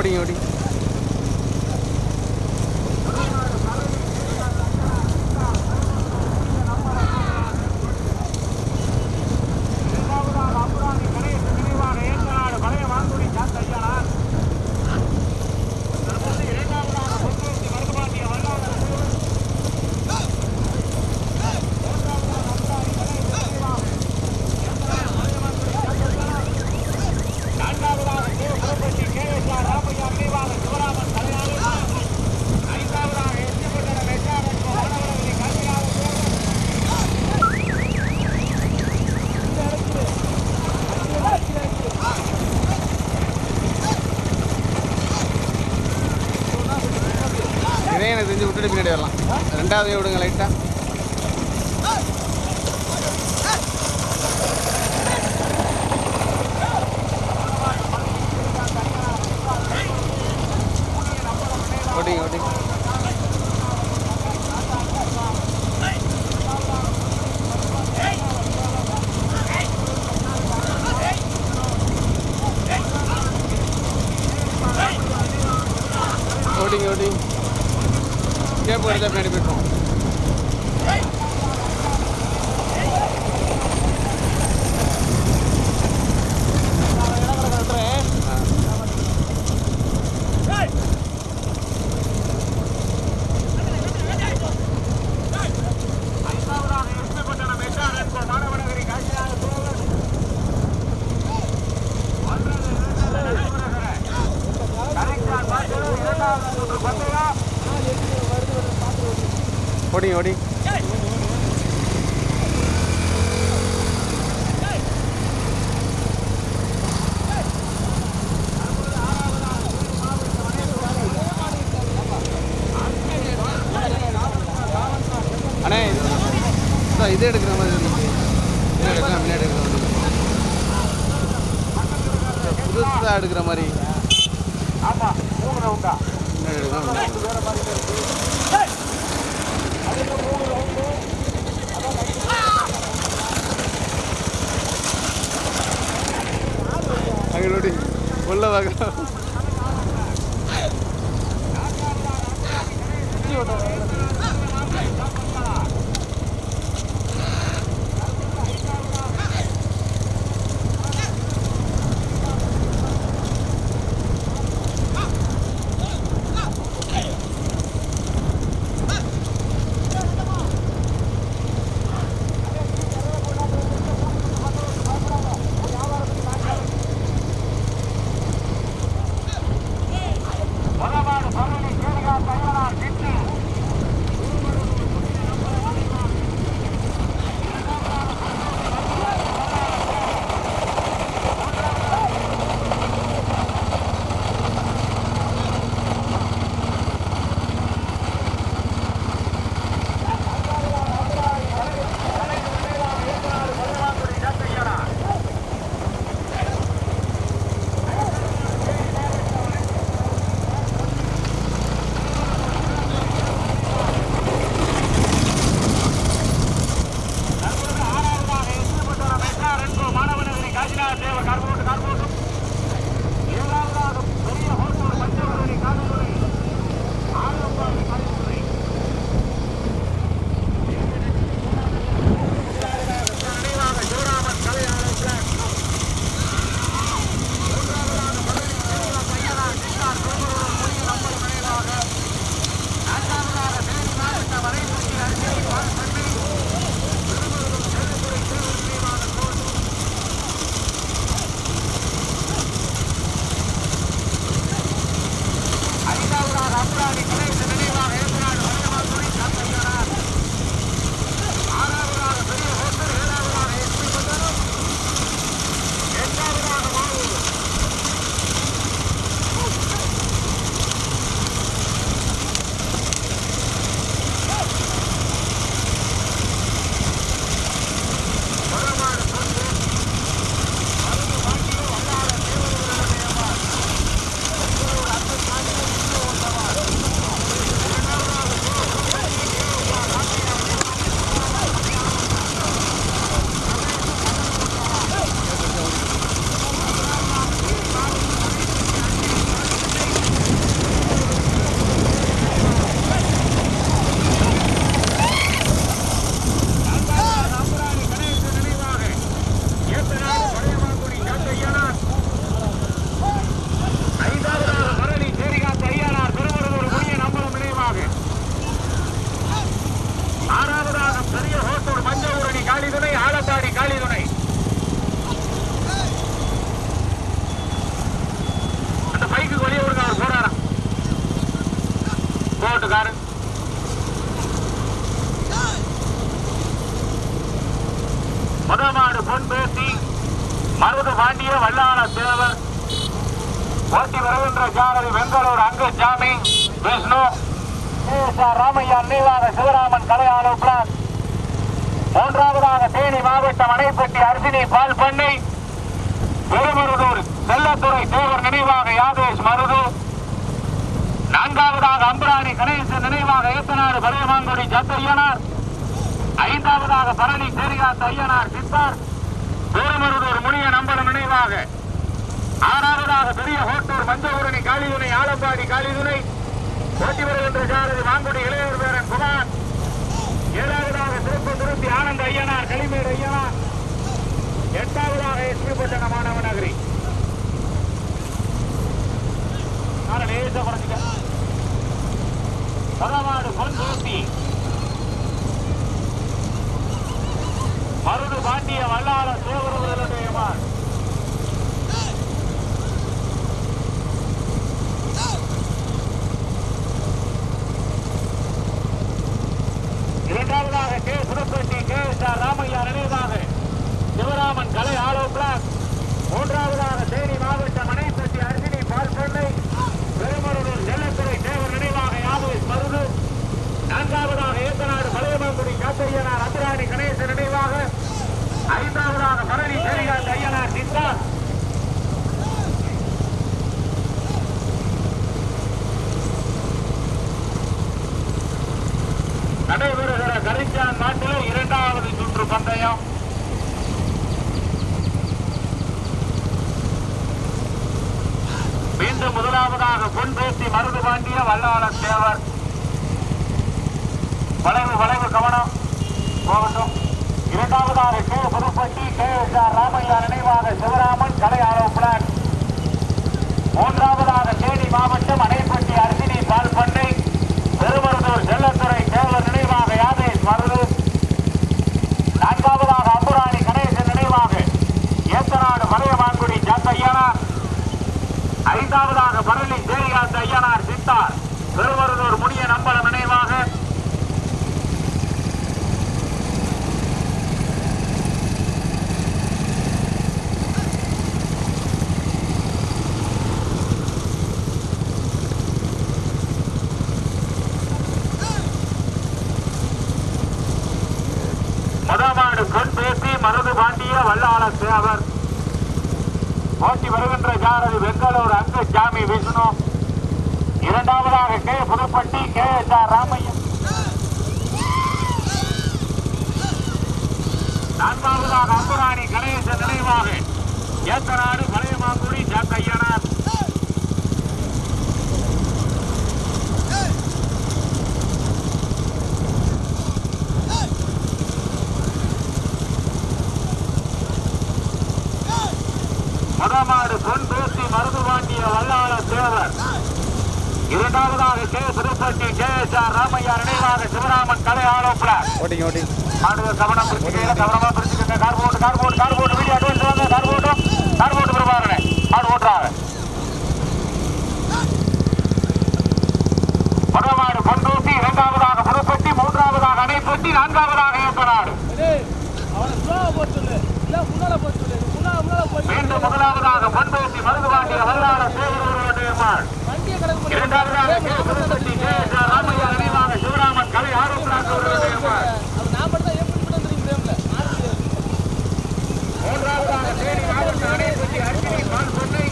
Ori, Ori. ரெண்டாவது விடுங்க லைட்டாக அண்ணே சார் இது எடுக்கிற மாதிரி இருந்துச்சு இது எடுக்கலாம் முன்னாடி எடுக்கிற மாதிரி புதுசாக எடுக்கிற மாதிரி. ஆமாம் மூணு ரவுண்டா அங்கே உள்ள வாங்க. Johnny, ஓட்டி வருகின்ற ஜாரதி வெங்கலூர் அங்கு ஜாமி விஷ்ணு. கேஎஸ்ஆர் ராமையா நினைவாக சிவராமன் கலையாளு பிளான். மூன்றாவதாக தேனி மாவட்டம் அணைப்பட்டி அர்ஜினி பால் பண்ணை. பெருமருதூர் செல்லத்துறை தேவர் நினைவாக யாதேஷ் மருது. நான்காவதாக அம்பராணி கணேசன் நினைவாக ஏத்தனாடு பழையமாங்குடி ஜத்தையனார் ஐந்தாவதாக பரணி சேரிகாத் ஐயனார் சித்தார். பெருமருதூர் முனிய நம்பர் நினைவாக ஆறாவதாக பெரிய ஹோட்டூர் மஞ்சபுரணி காளிதுணை ஆலம்பாடி காளிதுணை. போட்டி வருகின்ற சாரதி மாங்குடி இளையர் பேரன் குமார். ஏழாவதாக திருப்ப திருப்பி ஆனந்த ஐயனார் களிமேடு ஐயனார். எட்டாவதாக எஸ்பி பட்டண நகரி லேச குறைஞ்சிக்க பரவாடு பொன்சூட்டி மருது பாண்டிய வல்லாள சிவகுருவர்களுடையமான் இரண்டாவதாக K Surappatti K S R Ramaiah நினைவாக சிவராமன் கலை ஆலோ பிளாக் மூன்றாவதாக தேனி மாவட்டம் அணைப்பட்டி அர்ஜினி பால் பண்ணை பெருமருடூர் செல்லத்துறை தேவர் நினைவாக யாதவ் மருது நான்காவதாக ஏத்தநாடு மலையமாங்குடி காத்தையனார் அபிராணி கணேசன் நினைவாக ஐந்தாவதாக பழனி சேரிகாந்த் ஐயனார் சித்தா நடைபெறுகிற கரிச்சான் நாட்டில் இரண்டாவது மீண்டும் முதலாவதாக பொன்பேசி மருது பாண்டிய வல்லாள தேவர். வளைவு வளைவு கவனம். போகட்டும். இரண்டாவதாக K. Pudupatti K. S. R. Ramaiah நினைவாக சிவராமன் கலை ஆலோ பிளான் மூன்றாவதாக தேனி மாவட்டம் அணைப்பட்டி அர்ஜினி பால்பன் பண்ணை பெருமருதூர் செல்லத்துறை தேவர் நினைவாக யாதேஷ் மருது நான்காவதாக அம்புராணி கணேசன் நினைவாக ஏத்தநாடு மலையமான்குடி ஜாத்தையனார் ஐந்தாவதாக பழனி சேரிகாந்த் ஐயனார் சித்தார். பெருமருதூர் முனிய நம்பல நினைவாக. முதமாடு பொன் பேசி மருது பாண்டிய வல்லாள சேவர். ஓட்டி வருகின்ற ஜாரதி வெங்கலூர் அங்கு ஜாமி விஷ்ணு. இரண்டாவதாக K Pudupatti K S R Ramaiyan. நான்காவதாக அம்புராணி கணேச நினைவாக. ஏத்தநாடு பழையமாங்குடி ஜாக்கையனார். முதமாடு பொன் பேசி மருது பாண்டிய வல்லாள தேவர். இரண்டாவதாக K. Pudupatti K. S. R. Ramaiah நினைவாக சிவராமன் கலை ஆலோப்பல ஓட்டிங்க ஓட்டிங்க. மாடுக கவனம் பிடிச்சிக்கல கவனமா பிடிச்சிக்கங்க கார் போட்டு கார் போட்டு கார் போட்டு வீடியோ அட்வான்ஸ் வாங்க கார் போட்டும். கார் போட்டு பிரபாகரனே மாடு ஓட்டுறாங்க முதமாடு பொன்தூசி இரண்டாவதாக புதுப்பட்டி மூன்றாவதாக அணைப்பட்டி நான்காவதாக ஏப்பநாடு அவனை ஸ்லோவாக போட்டு சொல்லு இல்லை முன்னால போட்டு சொல்லு முன்னால முன்னால போய் மீண்டும் முதலாவதாக பொன்பேசி மருதுவாண்டிய வல்லாள சேவருடைய மாள் வண்டியை கிடக்கு இரண்டாவதாக K Pudupatti K S R Ramaiah நினைவாக சிவராமன் கலை ஆரோக்கியநாத் அவர்களுடைய மாள் அவர் நான் மட்டும் தான் எப்படி மட்டும் தெரியும் பிரேமில் மூன்றாவதாக தேனி மாவட்ட அணைப்பட்டி அர்ஜினி பால் பொன்னை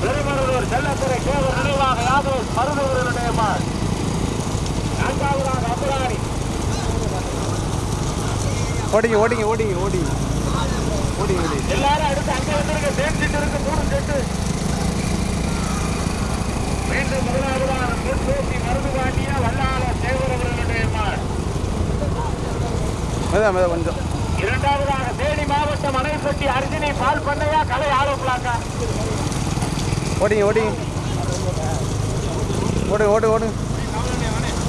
பெருமருதூர் செல்லத்துறை கேவர் நினைவாக யாதவ் மருதூருடைய மாள் நான்காவதாக அம்பராணி ஓடிங்க ஓடிங்க ஓடிங்க ஓடிங்க. ஓடிங்க ஓடிங்க. எல்லாரும் அடுத்து அங்க வந்துருங்க. சேம் இருக்கு மூணு செட்டு மீண்டும் முதலாவதாக முன்பேசி மருது பாண்டிய வல்லாள தேவர் அவர்களுடைய மாள் மெதா மெதா கொஞ்சம். இரண்டாவதாக தேனி மாவட்டம் அணைப்பட்டி அர்ஜினி பால் பண்ணையா கலை ஆலோப்பலாக்கா ஓடிங்க ஓடிங்க. ஓடு ஓடு ஓடு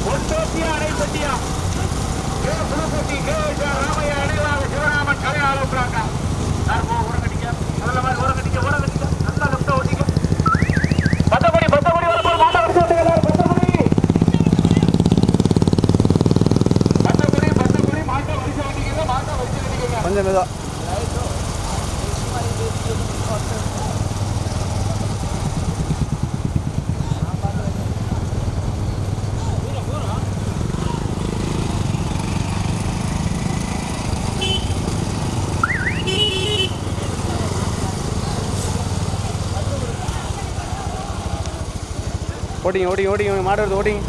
பொன்பேசியா அணைப்பட்டியா K Pudupatti K S R Ramaiah நினைவாக சிவராமன் கலை ஆலோப்பலாக்கா முதல்ல மாதிரி உரக்கடிக்க உரக்கடிக்க ஓடிங்க ஓடிங்க ஓடிங்க மாடு வருது ஓடிங்க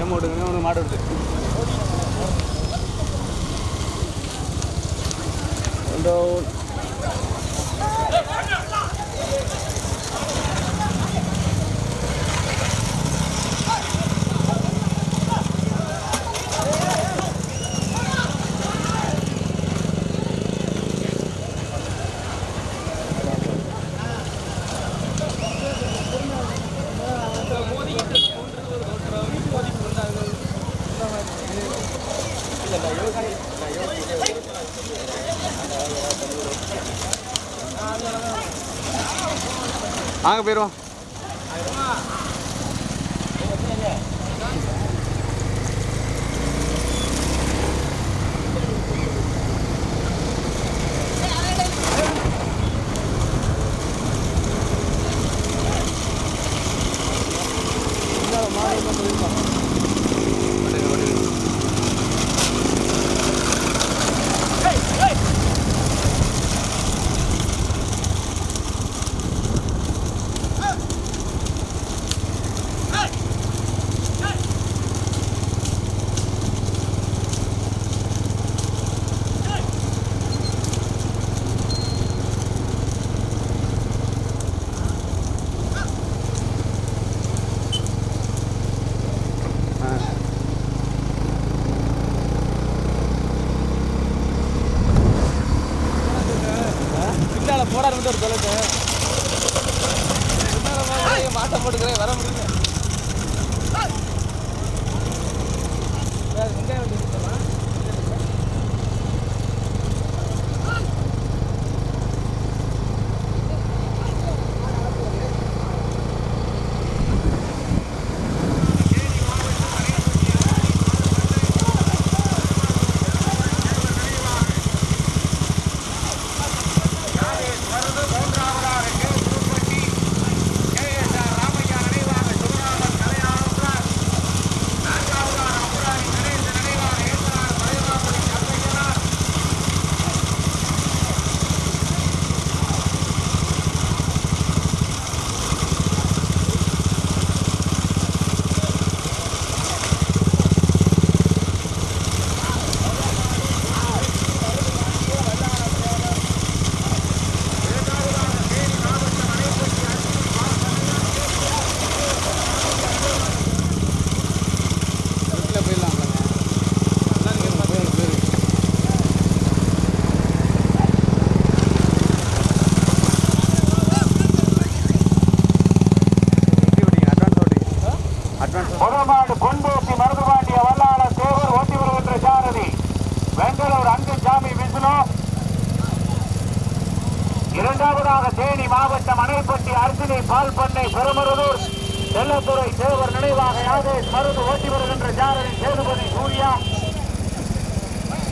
ஏமா ஓடுங்க ஒன்று மாடு வருது. இதோ வாங்க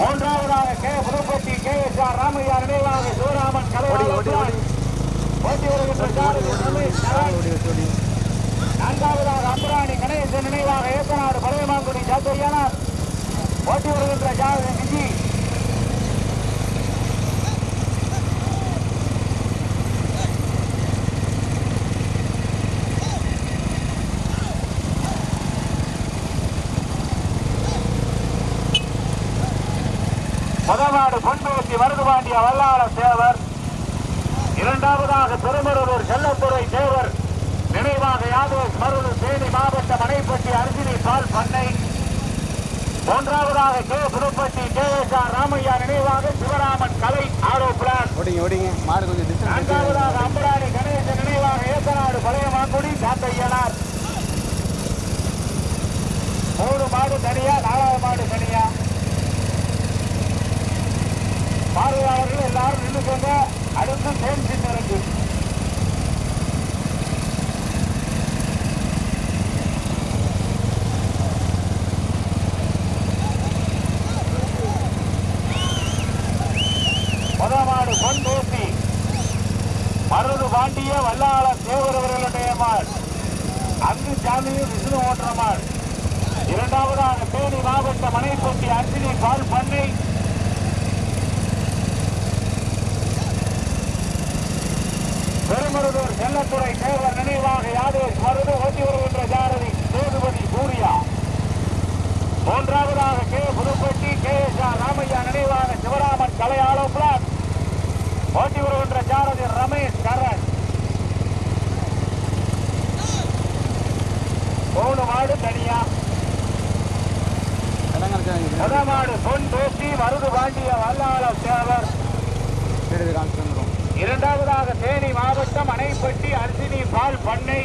மூன்றாவதாக K. Pudupatti K. S. R. Ramaiah நினைவாக சிவராமன் கலை ஓடி ஓடி ஓடி. ஓட்டி வருகின்ற நான்காவதாக அம்பராணி கணேசன் நினைவாக ஏத்தநாடு பழையமாங்குடி சாத்தரியானார் ஓட்டி வருகின்ற ஜாதகன் முதமாடு பொன்பேசி மருதுபாண்டிய வல்லாளர் தேவர். இரண்டாவதாக பெருமருளூர் செல்லத்துறை தேவர். நினைவாக யாதவ் மருது தேனி மாவட்டம் அணைப்பட்டி அரிசினி பால் பண்ணை. மூன்றாவதாக K. Pudupatti K. S. R. Ramaiah நினைவாக சிவராமன் கலை ஆரோ பிளான். ஓடிங்க ஓடிங்க. மாடு கொஞ்சம் நான்காவதாக அம்பராணி கணேசன் நினைவாக ஏத்தநாடு பழைய மாங்குடி சாத்தையனார். மூணு மாடு தனியா நாலாவது மாடு தனியா. பார்வையாளர்கள் எல்லாரும் நின்றுக்கோங்க அடுத்து தேன் சின்னருக்கு முதமாடு பொன் பேசி மருது பாண்டிய வல்லாள தேவரவர்களுடைய மாள். அங்கு சாமியும் விஷ்ணு ஓட்டுற மாள். இரண்டாவதாக தேனி மாவட்ட மனைப்பட்டி அர்ஜினி பால் பண்ணை வனத்துறை தேவர் நினைவாக யாதவர் மருது ஓட்டி வருகின்ற ஜாரதி சேதுபதி சூர்யா. மூன்றாவதாக K. Pudupatti K. S. R. Ramaiah நினைவாக சிவராமன் கலையாளோ பிளாட் ஓட்டி வருகின்ற ஜாரதி ரமேஷ் கரண். மூணு மாடு தனியா. முதமாடு பொன் தோசி மருது பாண்டிய வல்லாள சேவர். இரண்டாவதாக தே வந்துடும் மாவட்டம் அணைப்பட்டி அர்ஜினி பால் பண்ணை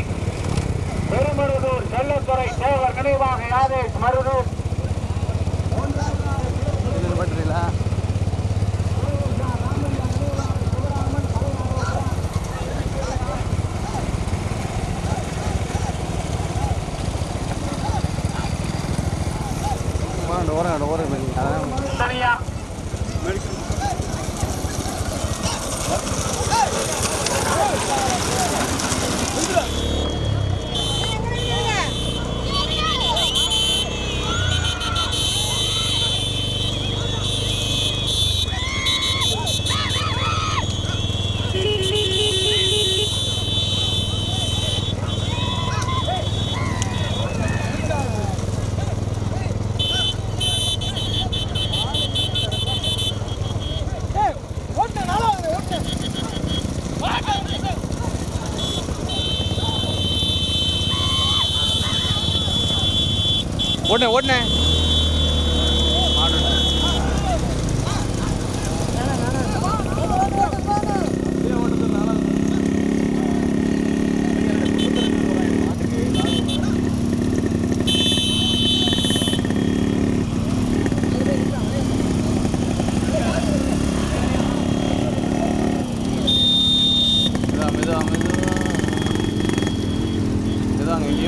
பெருமருதூர் செல்லத்துறை தேவர் நினைவாக யாதேஷ் மருதூர்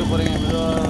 போகிறீங்க மெதுவாக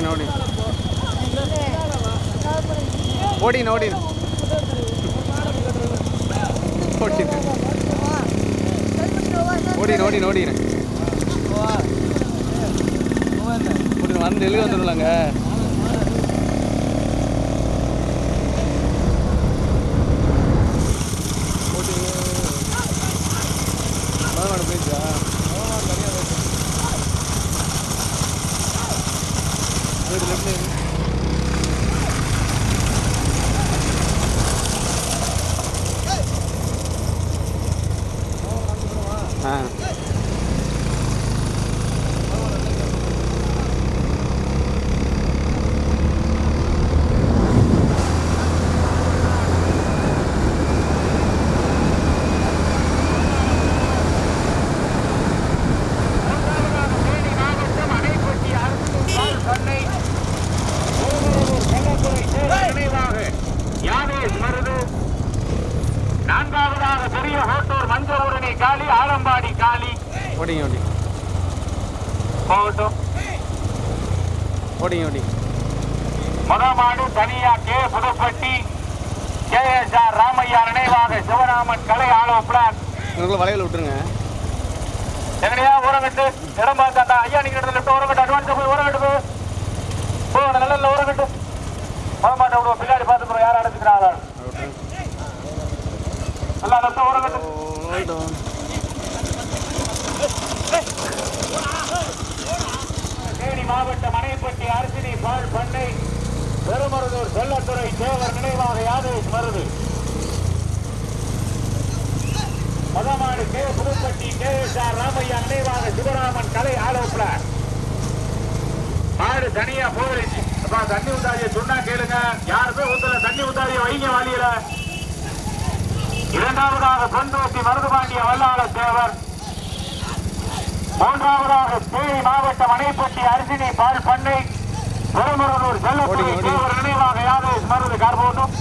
ನೋಡಿ ನೋಡಿ ನೋಡಿ ನೋಡಿ ஓடி. ஓடி ஓடி வந்து எழுதி வந்துடலாங்க ಹಾಂ வளையல் விட்டுருங்க. எங்கனையா ஓரங்கட்டு இடம் பார்த்தாண்டா ஐயா நீங்க இடத்துல லெஃப்ட் ஓரங்கட்டு அட்வான்ஸ் போய் ஓரங்கட்டு போ. போ நல்ல நல்ல ஓரங்கட்டு முதமாட்டை விடுவோம். பின்னாடி பார்த்துக்கிறோம் யார் அடைச்சிக்கிறா ஆளாள் நல்லா லெஃப்ட் ஓரங்கட்டு தேனி மாவட்டம் மனைப்பட்டி அரசினி பால் பண்ணை பெருமருதூர் செல்லத்துறை தேவர் நினைவாக Yadesh Marudhu. மதமாடு K. Pudupatti K. S R Ramaiah நினைவாக சிவராமன் கலை ஆலோசனை. மாடு தனியா போயிருச்சு அப்பா தண்ணி ஊத்தாதிய சொன்னா கேளுங்க. யாருமே ஊத்தல. தண்ணி ஊத்தாதிய வைங்க வாலியில. இரண்டாவதாக பொன்தோட்டி மருதுபாண்டிய வல்லாள தேவர். மூன்றாவதாக தேனி மாவட்டம் அணைப்பட்டி அரிசினி பால் பண்ணை. ஓடிங்க. தேவர் நினைவாக யாதேஷ் மருது கார்போட்டும்.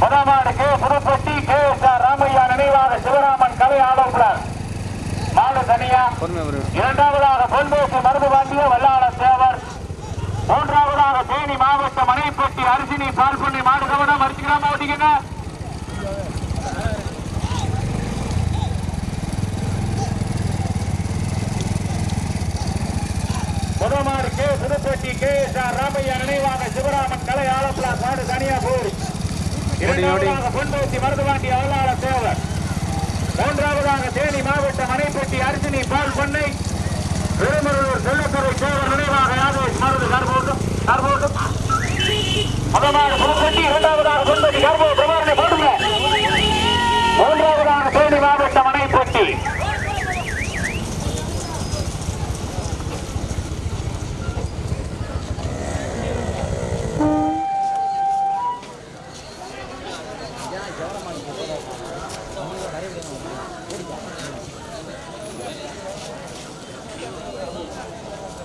முதமாடு K. Pudupatti K. S. R. Ramaiah நினைவாக சிவராமன் கலை ஆலோசனர் மாடு தனியா. இரண்டாவதாக பொன்பேசி மருது வாண்டிய வல்லாள தேவர் மூன்றாவதாக தேனி மாவட்டம் மனைப்பட்டி அரிசினி பால் பண்ணி மாடு கவனம் அரிசிக்கிராம ஓட்டிக்கங்க K. Pudupatti K. S. R. Ramaiah நினைவாக சிவராமன் கலை ஆலோசனா மாடு தனியா போர் இரண்டாவதாக பொன்பேசி மருதுவாண்டி அவலாள தேவர். மூன்றாவதாக தேனி மாவட்டம் மனைப்பட்டி அரிசினி பால் பண்ணை. பெருமருளூர் செல்லத்துறை தேவர் நினைவாக யாதேஷ் மருது கர்போட்டும் கர்போட்டும் முதலாக புதுப்பட்டி இரண்டாவதாக பொன்பட்டி கர்போ பிரபாரணை போடுங்க மூன்றாவதாக தேனி மாவட்டம் மனைப்பட்டி